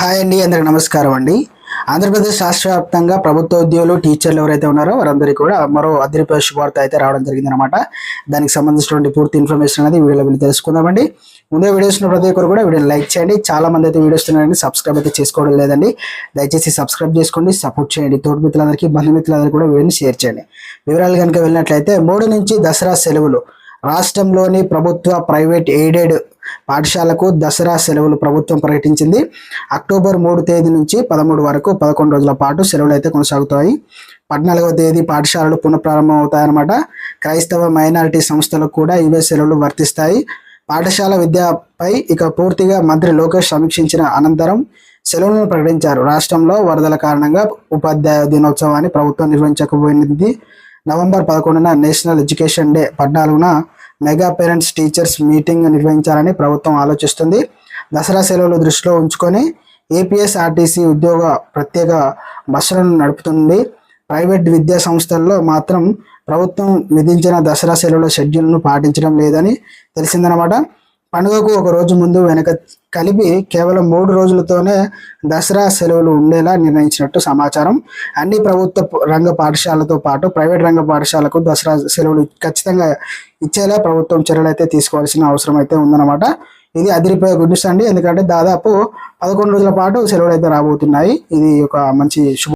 Hi అండి అందరికి నమస్కారం అండి. ఆంధ్రప్రదేశ్ రాష్ట్ర వ్యాప్తంగా ప్రభుత్వ ఉద్యోగులు టీచర్లు ఎవరైతే ఉన్నారో వారందరికీ కూడా మరో అదిరిపోయే శుభార్త అయితే రావడం జరిగిందనమాట దానికి సంబంధించినటువంటి పూర్తి ఇన్ఫర్మేషన్ అనేది వీడియోలో వెళ్ళి తెలుసుకుందామండి ముందే వీడియోస్ ఉన్న ప్రతి ఒక్కరు కూడా వీడియోని లైక్ చేయండి. చాలా మంది అయితే వీడియోస్ ఉన్నారండి సబ్స్క్రైబ్ అయితే చేసుకోవడం లేదండి. దయచేసి సబ్స్క్రైబ్ చేసుకోండి సపోర్ట్ చేయండి. తోటి మిత్రులందరికీ బంధుమిత్రులందరికీ కూడా వీడియోని షేర్ చేయండి. వివరాలు కనుక వెళ్ళినట్లయితే మూడు నుంచి దసరా సెలవులు. రాష్ట్రంలోని ప్రభుత్వ ప్రైవేట్ ఎయిడెడ్ పాఠశాలకు దసరా సెలవులు ప్రభుత్వం ప్రకటించింది. అక్టోబర్ మూడు తేదీ నుంచి పదమూడు వరకు పదకొండు రోజుల పాటు సెలవులు అయితే కొనసాగుతాయి. పద్నాలుగవ తేదీ పాఠశాలలు పునఃప్రారంభం అవుతాయన్నమాట క్రైస్తవ మైనారిటీ సంస్థలకు కూడా ఇవే సెలవులు వర్తిస్తాయి. పాఠశాల విద్యపై ఇక పూర్తిగా మంత్రి లోకేష్ సమీక్షించిన అనంతరం సెలవులను ప్రకటించారు. రాష్ట్రంలో వరదల కారణంగా ఉపాధ్యాయ దినోత్సవాన్ని ప్రభుత్వం నిర్వహించకపోయింది. నవంబర్ పదకొండున నేషనల్ ఎడ్యుకేషన్ డే పద్నాలుగున మెగా పేరెంట్స్ టీచర్స్ మీటింగ్ నిర్వహించాలని ప్రభుత్వం ఆలోచిస్తుంది. దసరా సెలవులు దృష్టిలో ఉంచుకొని ఏపీఎస్ఆర్టీసీ ఉద్యోగ ప్రత్యేక బస్సులను నడుపుతుంది. ప్రైవేట్ విద్యా సంస్థల్లో మాత్రం ప్రభుత్వం విధించిన దసరా సెలవుల షెడ్యూల్ను పాటించడం లేదని తెలిసిందనమాట పండుగకు ఒక రోజు ముందు వెనక కలిపి కేవలం మూడు రోజులతోనే దసరా సెలవులు ఉండేలా నిర్ణయించినట్టు సమాచారం. అన్ని ప్రభుత్వ రంగ పాఠశాలతో పాటు ప్రైవేట్ రంగ పాఠశాలకు దసరా సెలవులు ఖచ్చితంగా ఇచ్చేలా ప్రభుత్వం చర్యలు అయితే తీసుకోవాల్సిన అవసరం అయితే ఉందన్నమాట. ఇది అదిరిపోయే గుడ్ న్యూస్ అండి ఎందుకంటే దాదాపు పదకొండు రోజుల పాటు సెలవులు అయితే రాబోతున్నాయి. ఇది ఒక మంచి శుభ